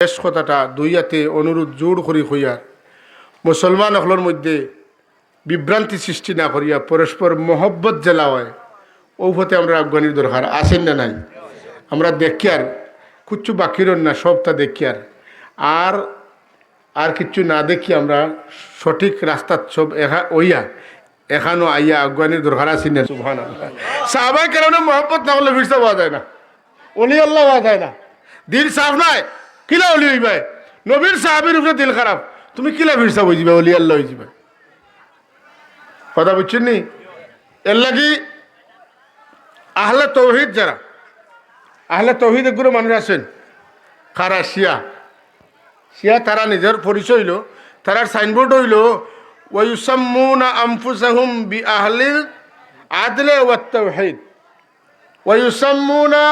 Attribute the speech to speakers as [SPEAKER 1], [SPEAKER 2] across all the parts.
[SPEAKER 1] শেষ কথাটা দুই হাতে অনুরোধ জোর করি হইয়া, মুসলমান সকলের মধ্যে বিভ্রান্তি সৃষ্টি না করিয়া পরস্পর মহব্বত জেলা হয় আমরা আফগানির দরকার আসেন না নাই? আমরা দেখি আর, কিচ্ছু বাকি না, সবটা দেখি আর। আর আর কিচ্ছু না দেখি আমরা, সঠিক রাস্তাত সব এখা ওইয়া এখানো আইয়া আফগানির দরকার আসেন না। সুহান সাহাবাই কারণে মহব্বত না হলে ফিরতে পাওয়া যায় না। অলি আল্লাহ পাওয়া যায় না। দিল সাফ নাই। কিলা অলি হইবাই নবীর সাহাবির উপরে দিল খারাপ। তুমি কিলা ফিরসা হয়ে যাবে অলি আল্লাহ হয়ে যাবে কথা বুঝছেন নি? এর লাগি আহলে তৌহিদ যারা, আহলে তৌহিদ এগুলো মানুষ আছেন, খারা শিয়া। শিয়া তারা নিজের পরিচয় হইল, তারার সাইনবোর্ড হইল, ওয়ুসাম্মুনা আনফুসাহুম বি আহলিল আদলে ওয়াত ওয়ুসাম্মুনা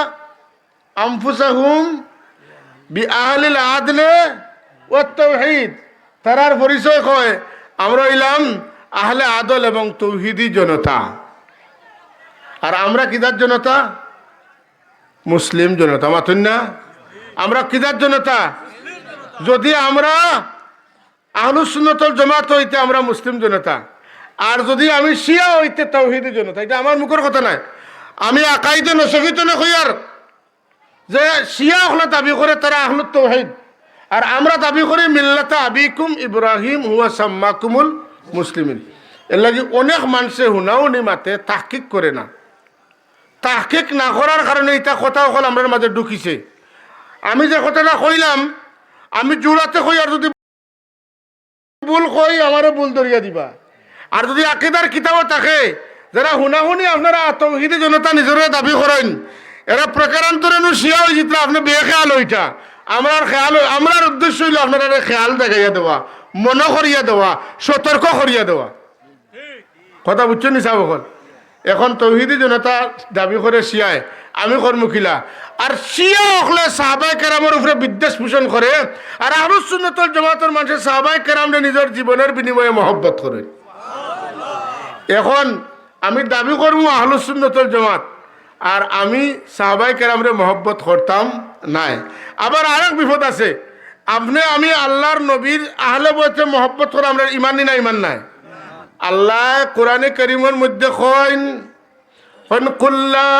[SPEAKER 1] আনফুসাহুম বি আহলিল আদলে ওয়াত তাওহীদ তারার পরিচয় কয়, আমরা হইলাম আহলে আদল এবং তৌহিদি জনতা। আর আমরা কিদার জনতা? মুসলিম জনতা মাথুন না? আমরা কিদার জনতা? যদি আমরা আহলুসুন্নতল জমাত হইতে আমরা মুসলিম জনতা, আর যদি আমি শিয়া হইতে তৌহিদি জনতা, এটা আমার মুখের কথা নাই। আমি আকাইদে নসফিত না হইয়ার যে শিয়া হলে দাবি করে, তারা আহলুত তৌহিদ। আর আমরা দাবি করি, মিল্লাতা আবিকুম ইব্রাহিম হুয়া সাম্মাকুমুল মুসলিমিন। এর লাগি অনেক মানুষে হুনাও নি মাতে তাহকিক করে না। তাহকিক না করার কারণে এটা কথা হল আমার মাঝে ঢুকিছে। আমি যে কথাটা কইলাম, আমি জোড়াতে কই, আর যদি ভুল কই, আমারও ভুল ধরিয়া দিবা। আর যদি আকিদার কিতাবও থাকে, যারা হুনাহুনি আপনারা তৌহিদি জনতা নিজরে দাবি করেন এরা প্রকারান্তরে শিয়া হয়ে যেত আপনি খেয়াল ওইটা। আমার খেয়াল আমার উদ্দেশ্য হইল আপনারা খেয়াল দেখাইয়া দেওয়া, মনে করিয়া দেওয়া, সতর্ক করিয়া দেওয়া। কথা বুঝছ নি সাহেব এখন এখন তৌহিদি জনতা দাবি করে শিয়ায়, আমি কর্মখিলা আর শিয়া হলে সাহাবাই কেরামের উপরে বিদ্বেষ পোষণ করে, আর আরও সুন্নতল জমাতের মানুষের সাহাবাই কেরামরে নিজের জীবনের বিনিময়ে মহব্বত করে। এখন আমি দাবি করব আহলুসুন্নতল জমাত আর আমি সাহবাই কেরামরে মহব্বত করতাম নাই। আবার আরেক বিপদ আছে। আপনি, আমি আল্লাহর নবীর আহলে বলছে মহব্বত করে আমরা ইমানই না ইমান নাই? আল্লাহ কোরআনে করিমের মধ্যে কইন কুল্লা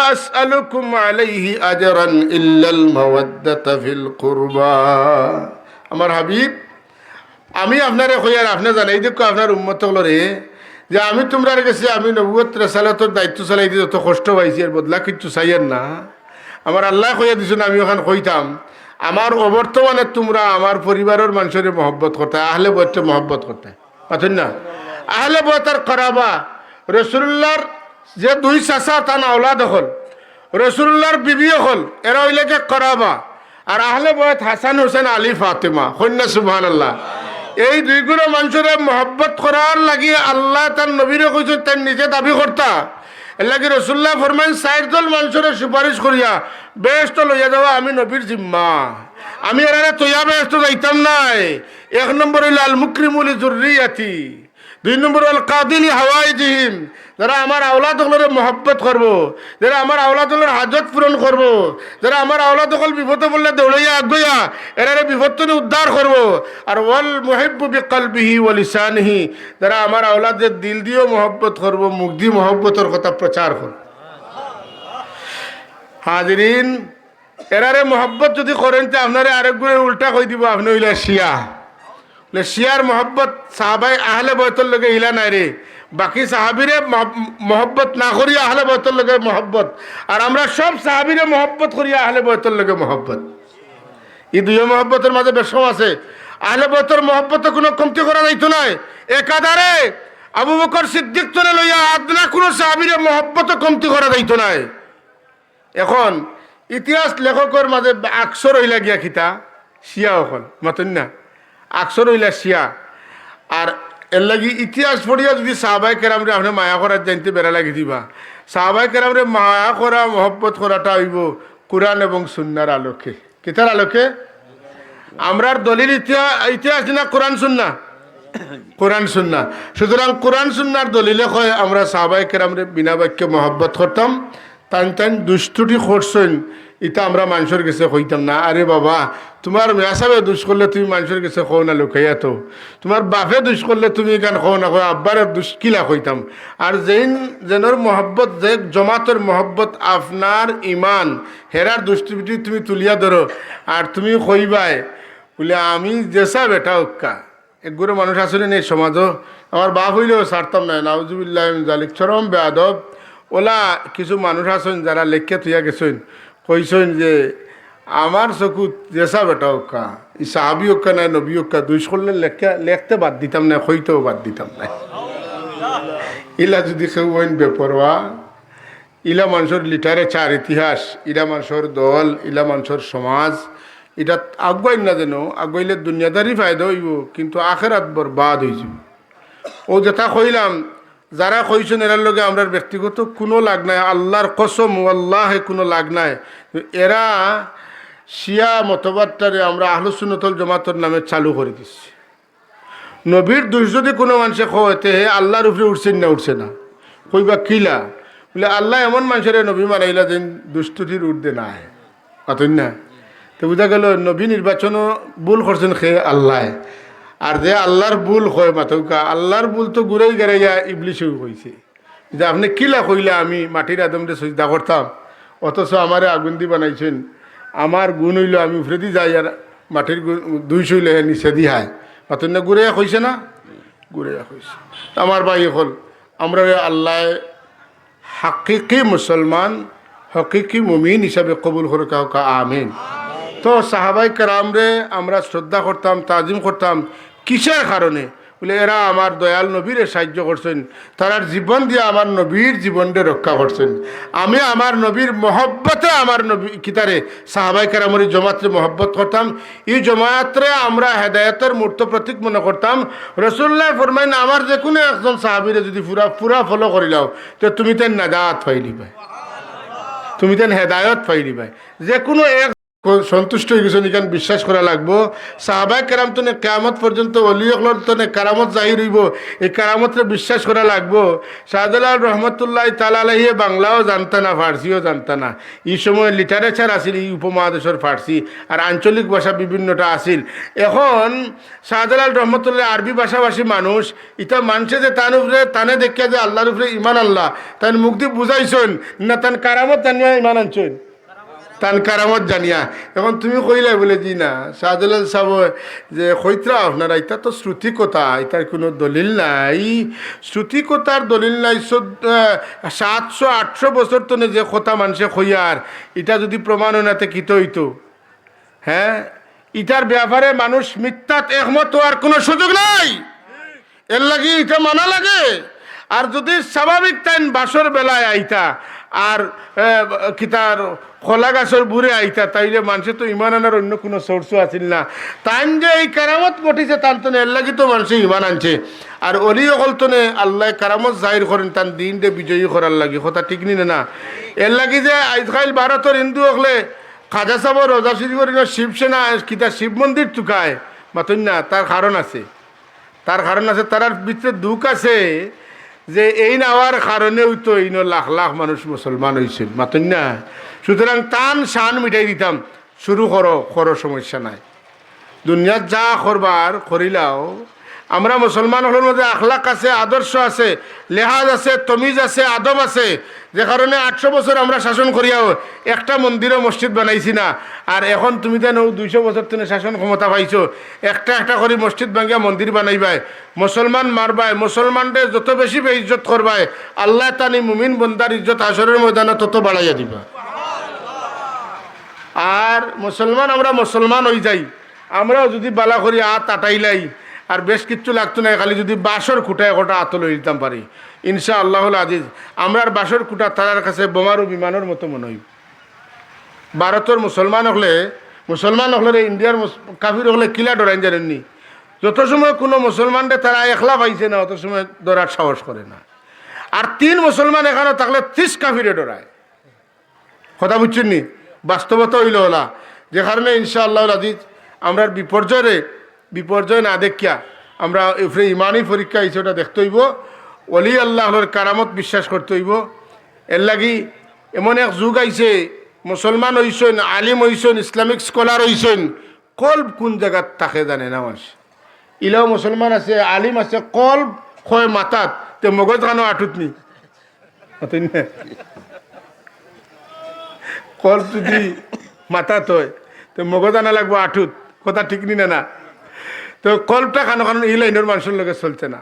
[SPEAKER 1] ইল্লাল আমার হাবিব, আমি আপনার কইয়ার, আপনি জানাই দেখো আপনার উম্মত রে যে আমি তোমরা গেছি, আমি নবুয়ত রেসালতর দায়িত্ব চালাই দিয়ে যত কষ্ট পাইছি, এর বদলা কিচ্ছু চাইয়ের না। আমার আল্লাহ কইয়া দিছেন আমি ওখানে কইতাম, আমার অবর্তমানে তোমরা আমার পরিবারের মানুষের মহব্বত করতে আহলে বইতে মহব্বত করতে পাচ্ছেন না? আহলে বইতার করাবা, রসুল্লাহর যে দুই চাচা তান আওলাদ হল, রসুল্লাহর বিবি হল, এরা হইলেকে করাবা। আর আহলে বয়ত হাসান হোসেন আলী ফাতেমা সন্যা সুবহান আল্লাহ এই দুই দুইগুলো মানুষের মহব্বত করার লাগি আল্লাহ তার নবীরে কইছেন তার নিজে দাবি করতা এলাকি রসুল্লাহ ফরমান সাইডল মানুষের সুপারিশ করিয়া বেস্ট লইয়া যাওয়া আমি নবীর জিম্মা। আমি এরা তৈয়া বেস্ট যাইতাম নাই। এক নম্বর হইল আল মুকরিমুল আতি দুই নম্বর হল কাদিলি হাওয়াই জিহিম যারা আমার আওলাদ হলের মহব্বত করব, যারা আমার আওলাদ হলের হাজত পূরণ করব, যারা আমার আওলাদ হল বিপদে বললে দৌড়াইয়া আগুয়া এরা বিপদ উদ্ধার করব। আর ওয়াল মুহিব্বু বিকলবিহি ওয়াল ইসানিহি যারা আমার আওলাদের দিল দিয়েও মহব্বত করব, মুখ দিয়ে মহব্বতের কথা প্রচার করব। হাজরিন, এরারে মহব্বত যদি করেন তো আপনারে আরেকগুলো উল্টা কই দিব, আপনি হইলে শিয়া। শিয়ার মহব্বত সাহাবাই আহলে বয়তর লগে ইলা নাই রে। বাকি সাহাবিরে মহব্বত না করিয়া আহলে বয়তর লগে মহব্বত। আর আমরা সব সাহাবিরে মহব্বত করিয়া আহলে বয়তর লগে মহব্বত। এই দুই মহব্বতের মাঝে বেশম আছে। আহলে বয়তর মহব্বত কোনো কমতি করা যাইতো নাই। একাধারে আবু বকর সিদ্দিক তোলে লইয়া আদনা কোনো সাহাবিরে মহব্বত কমতি করা যাইতো নাই। এখন ইতিহাস লেখকের মাঝে আকসর হইলা গিয়া খিতা শিয়া অকল মাতন না। আকসর হইলা শিয়া। আর এর লাগি ইতিহাস পড়িয়া যদি সাহাবাই কেরামরে আপনি মায়া করার জানতে বেড়া লাগি দিবা। সাহাবাই কেরামরে মায়া করা, মহব্বত করাটা হইব কোরআন এবং সুন্নার আলোকে। কিতার আলোকে? আমরার দলিল ইতিহাস ইতিহাস না কোরআন সুন্না। কোরআন সুন্না। সুতরাং কোরআন সুন্নার দলিলে কয় আমরা সাহাবাই কেরামরে বিনা বাক্যে মহব্বত করতাম। টান টান দুষ্টুটি করছেন। ইটা আমরা মানুষের কাছে কইতাম না। আরে বাবা, তোমার মেয়াসাবে দুষ করলে তুমি মানুষের কাছে কও না লুকাইয়া তো তোমার বাপে দুষ করলে তুমি গান কও না কও, আব্বারে দুষ্কিলা কইতাম। আর যেন যেনর মহব্বত, যে জমাতের মহব্বত, আপনার ইমান, হেরার দুষ্টিবিটি তুমি তুলিয়া ধরো। আর তুমি কইবাই, বলে আমি যেসা বেটা উক্কা। একগুলো মানুষ আসলে নেই সমাজও। আমার বাপ হইলেও ছাড়তাম না। নাউজুবিল্লাহ জালিক চরম বেয়াদব। ওলা কিছু মানুষ আছেন যারা লেখকে থইয়া গেছেন। কইছেন যে, আমার চকুত জেসা বেটা ওকা ই সাহাবি ওকা নাই, নবী ওকা দুই করলে লেখা, লেখতে বাদ দিতাম না কইতেও বাদ দিতাম না ইলা যদি কেউ হইন বেপরোয়া, ইলা মানুষের লিটারেচার ইতিহাস, ইলা মানুষের দল, ইলা মানুষের সমাজ, এটা আগুয়াই না যেন, আগুয়াইলে দুনিয়াদারি ফায়দা হইব, কিন্তু আখেরাত বরবাদ যাব ও যেটা কইলাম যারা কইছেন এরার লগে আমরা ব্যক্তিগত কোনো লাগ নাই, আল্লাহর কসম আল্লাহে কোনো লাগ নাই। এরা শিয়া মতবাদটারে আমরা আহলুসুনতল জমাতর নামে চালু করে দিচ্ছি নবীর দুষ যদি কোনো মানুষে খোয়াতে হে আল্লাহর উপরে উঠছেন না, উঠছে না। কইবা কিলা? বলে, আল্লাহ এমন মানুষের নবী মারাইলা যেন দুষ্টুটির উর্দে না অতন না? তো বুঝা গেল, নবী নির্বাচনও ভুল করছেন খে আল্লাহ। আর যে আল্লাহর ভুল হয় মাথৌকা, আল্লাহর ভুল তো ঘুরেই গেড়াইয়া ইবলিশেও কইছে যে আপনি কিলা কইলা আমি মাটির আদমরে সজদা করতাম, অথচ আমারে আগুন দি বানাইছেন। আমার গুণ হইল আমি উফরে দি যাই আর মাটির দুই শৈলে নিচে দি হায় মাতন না ঘুরে কইছে না? ঘুরে কইছে। আমার ভাই হল, আমরা আল্লাহ হাকিকি মুসলমান, হকিকি মুমিন হিসাবে কবুল করে কাউকা, আমিন। তো সাহাবাই কারামরে আমরা শ্রদ্ধা করতাম, তাজিম করতাম কিসের কারণে? বলে, এরা আমার দয়াল নবীরে সাহায্য করছেন। তারার জীবন দিয়ে আমার নবীর জীবনকে রক্ষা করছেন। আমি আমার নবীর মহব্বতে আমার নবী কিতারে সাহাবাই কারামরি জমাত্রে মহব্বত করতাম। এই জমায়াত্রে আমরা হেদায়তের মূর্ত প্রতীক মনে করতাম। রসুল্লাহ ফরমাইন, আমার যে কোনো একজন সাহাবিরে যদি পুরা পুরা ফলো করিলাও তো তুমি তেন নাজাত পাইলি পাই তুমি তেন হেদায়ত পাইলি পাই যে কোনো এক সন্তুষ্ট হয়ে গেছেন, এখান বিশ্বাস করা লাগবো। সাহাবাই কেরাম তনে কেয়ামত পর্যন্ত অলিয়কলর তনে কারামত জাহির হইব। এই কারামতরে বিশ্বাস করা লাগবো। শাহজালাল রহমতুল্লাহ তালাহিয়ে বাংলাও জানতা না, ফার্সিও জানতা না। এই সময় লিটারেচার আছিল, এই উপমহাদেশের ফার্সি, আর আঞ্চলিক ভাষা বিভিন্নটা আছিল। এখন শাহজালাল রহমতুল্লাহ আরবি ভাষাভাষী মানুষ ইটা মানছে যে তান উপরে, তানে দেখিয়া যে আল্লাহর উপরে ইমান আল্লাহ। তান মুক্তি বুঝাইছেন, না তান কারামত জানিয়া ইমান আনছেন। তান কারামত জানিয়া। এখন তুমি কইলে বলে জি না। শাহজালাল সাহেব যে কইত্রা আপনারা এটা তো শ্রুতি কথা এটার কোনো দলিল নাই। শ্রুতি কথার দলিল নাই সাতশো, আটশো বছর তনে যে কথা মানুষে কইয়ার এটা যদি প্রমাণ হয় নাতে কিত হইতো? হ্যাঁ? ইটার ব্যাপারে মানুষ মিথ্যাত একমত হওয়ার কোনো সুযোগ নাই। এর লাগি এটা মানা লাগে। আর যদি স্বাভাবিক টাইম বাসর বেলায় আইতা আর কিতার খোলা গাছের বুড়ে আইতা, তাইলে মানুষের তো ইমান আনার অন্য কোনো সোর্সও আছিল না। টাইম যে এই কারামত ঘটিছে তার তো এর লাগি তো মানুষে ইমান আনছে। আর অলি অকল তো আল্লাহ কারামত জাহির করেন তার দে বিজয়ী করার লাগি, কথা ঠিক নিনে না এর লাগি যে আজকাল ভারতের হিন্দু হকলে খাজা সাহ রোজা শরীফের শিবসেনা কিতা শিব মন্দির টুকায় মাতন না তার কারণ আছে। তার কারণ আছে, তার ভিতরে দুঃখ আছে। যে এই নেওয়ার কারণেও তো এই লাখ লাখ মানুষ মুসলমান হয়েছিল মাতুন না। সুতরাং টান শান মিটাই দিতাম, শুরু করো করো সমস্যা নাই। দুনিয়াত যা করবার, করিলাও আমরা মুসলমান হলের মধ্যে আখলাক আছে, আদর্শ আছে, লেহাজ আছে, তমিজ আছে, আদব আছে। যে কারণে আটশো বছর আমরা শাসন করিয়াও একটা মন্দিরও মসজিদ বানাইছি না। আর এখন তুমি যেন দুইশো বছর তুমি শাসন ক্ষমতা পাইছো। একটা একটা করে মসজিদ ভাঙিয়া মন্দির বানাইবাই। মুসলমান মারবাই, মুসলমানদের যত বেশি ইজ্জত করবাই, আল্লাহ তানি মুমিন বন্দার ইজ্জত আসরের ময়দানে তত বাড়াইয়া দিবা। আর মুসলমান, আমরা মুসলমান হয়ে যাই। আমরাও যদি বালা করি আত আটাইলাই। আর বেশ কিচ্ছু লাগতো না, খালি যদি বাসর খুঁটায় গোটা আত লই দিতাম পারি। ইনশা আল্লাহ আজিজ, আমরা আর বাসর খুঁটা তারার কাছে বোমারু বিমানের মতো মনে হই ভারতের মুসলমান হলে মুসলমান হলে ইন্ডিয়ার কাফির হলে কিলা ডরাইন জানেননি? যত সময় কোনো মুসলমানরে তারা একলা পাইছে না, অত সময় ডরার সাহস করে না। আর তিন মুসলমান এখানে থাকলে ত্রিশ কাফিরে ডরায়। কথা বুঝছেন নি বাস্তবতা হইল হলা যে কারণে ইনশাআল্লাহ আজিজ আমরা বিপর্যয়ে বিপর্যয় না দেখিয়া আমরা এফরে ইমানই পরীক্ষা হিসেবে ওটা দেখতে হইব। অলি আল্লাহর কারামত বিশ্বাস করতে হইব। এর লাগি এমন এক যুগ আইছে, মুসলমান হইছেন, আলিম হইছেন, ইসলামিক স্কলার হইছেন কল্ব কোন জায়গাত থাকে জানে না মাস ইলাও মুসলমান আছে, আলিম আছে কল্ব হয় মাতাত তে মগজ খানো আটুত নি? কল্ব যদি মাতাত হয়, তো মগজ আনা লাগবো আঠুত কথা ঠিক না না। তো কলটা খানো কারণ এই লাইনের মানুষের লোকের চলছে না।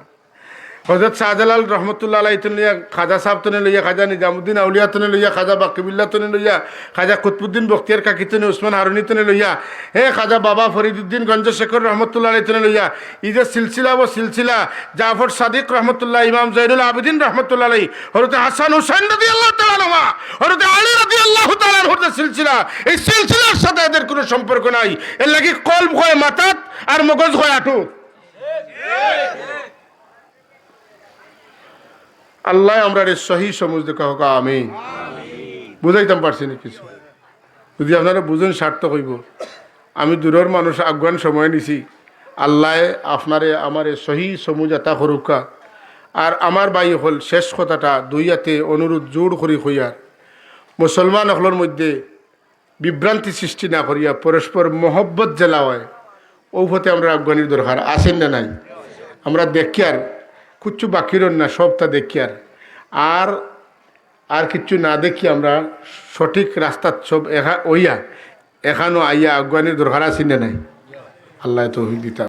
[SPEAKER 1] হজরত শাহজালাল রহমতুল্লাহ আলাই তুনে লইয়া খাজা সাহেব তুনে লইয়া, খাজা নিজামুদ্দিন আউলিয়া তুনে লইয়া, খাজা বাকিবুল্লাহ তুনে লইয়া, খাজা কুতবুদ্দিন বখতিয়ার কাকি তুনে উসমান হারুনি তুনে লইয়া, হে খাজা বাবা ফরিদুদ্দিন গঞ্জ শেখর রহমতুল্লাহ আলাই তুনে লইয়া ই যে সিলসিলা ও সিলসিলা, জাফর সাদিক রহমতুল্লাহ, ইমাম জৈনুল আবিদিন রহমতুল্লাহ আলাই হরতে হাসান হুসাইন রদি আল্লাহ তালা হরতে আলী রদি আল্লাহ তালার হরতে সিলসিলা, এই সিলসিলার সাথে এদের কোনো সম্পর্ক নাই। এর লাগি কল্প হয় মাতাত আর মগজ হয় আটুত। আল্লাহ আমরা রে সহি সমুজ দেখা হোক আমি বুঝাইতাম পারছি না কিছু। যদি আপনারা বুঝেন সার্থক হইব। আমি দূরের মানুষ আগুয়ান সময় নিছি। আল্লাহ আপনারে আমারে সহি সমুজ এটা করুকা আর আমার বাই হল শেষ কথাটা দুইয়াতে অনুরোধ জোর করি হইয়ার মুসলমান হলের মধ্যে বিভ্রান্তি সৃষ্টি না করিয়া পরস্পর মহব্বত জেলা হয় ওভতে আমরা আফগানির দরকার আসেন না নাই? আমরা দেখি আর কিচ্ছু বাকি না, সবটা দেখি আর। আর আর কিচ্ছু না দেখি আমরা, সঠিক রাস্তার সব এখা ওইয়া, এখানো আইয়া আফগানির দরকার আসিনে নাই? আল্লাহ তো দিতা।